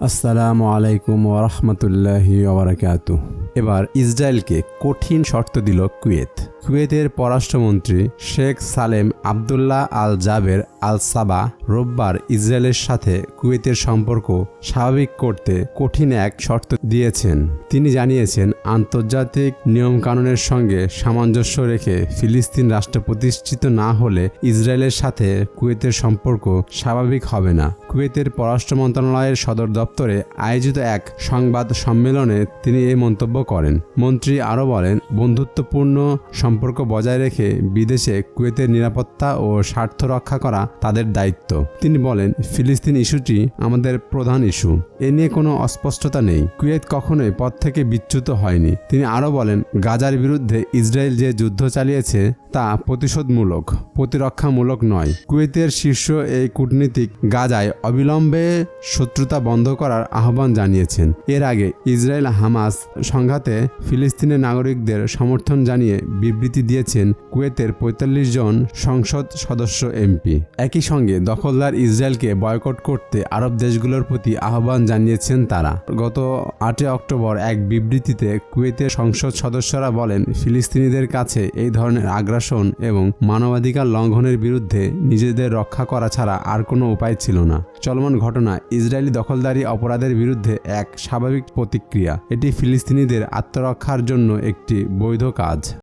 আসসালামু আলাইকুম ওরহমতুল্লাহি ওবরাকাত এবার ইসরায়েলকে কঠিন শর্ত দিল কুয়েত। কুয়েতের পররাষ্ট্রমন্ত্রী শেখ সালেম আবদুল্লাহ আল জাবের আল সাবা রোববার ইসরায়েলের সাথে কুয়েতের সম্পর্ক স্বাভাবিক করতে কঠিন এক শর্ত দিয়েছেন। তিনি জানিয়েছেন, আন্তর্জাতিক নিয়মকানুনের সঙ্গে সামঞ্জস্য রেখে ফিলিস্তিন রাষ্ট্র প্রতিষ্ঠিত না হলে ইসরায়েলের সাথে কুয়েতের সম্পর্ক স্বাভাবিক হবে না। কুয়েতের পররাষ্ট্র মন্ত্রণালয়ের সদর দপ্তরে আয়োজিত এক সংবাদ সম্মেলনে তিনি এই মন্তব্য করেন। মন্ত্রী আরও বলেন, বন্ধুত্বপূর্ণ সম্পর্ক বজায় রেখে বিদেশে কুয়েতের নিরাপত্তা ও স্বার্থ রক্ষা করা তাদের দায়িত্ব। তিনি বলেন, ফিলিস্তিন ইস্যুটি আমাদের প্রধান ইস্যু। এ নিয়ে কোনো অস্পষ্টতা নেই। কুয়েত কখনোই পথ থেকে বিচ্যুত হয়নি। তিনি আরও বলেন, গাজার বিরুদ্ধে ইসরায়েল যে যুদ্ধ চালিয়েছে, তা প্রতিশোধমূলক, প্রতিরক্ষামূলক নয়। কুয়েতের শীর্ষ এই কূটনীতিক গাজায় অবিলম্বে শত্রুতা বন্ধ করার আহ্বান জানিয়েছেন। এর আগে ইসরায়েল হামাস সংঘাতে ফিলিস্তিনের নাগরিকদের সমর্থন জানিয়ে বিবৃতি দিয়েছেন কুয়েতের পঁয়তাল্লিশ জন সংসদ সদস্য এমপি। একই সঙ্গে দখলদার ইসরায়েলকে বয়কট করতে আরব দেশগুলোর প্রতি আহ্বান জানিয়েছেন তারা। গত আটই অক্টোবর এক বিবৃতিতে কুয়েতের সংসদ সদস্যরা বলেন, ফিলিস্তিনিদের কাছে এই ধরনের আগ্রাসন এবং মানবাধিকার লঙ্ঘনের বিরুদ্ধে নিজেদের রক্ষা করা ছাড়া আর কোনো উপায় ছিল না। চলমান ঘটনা ইসরায়েলি দখলদারি অপরাধের বিরুদ্ধে এক স্বাভাবিক প্রতিক্রিয়া। এটি ফিলিস্তিনিদের আত্মরক্ষার জন্য একটি বৈধ কাজ।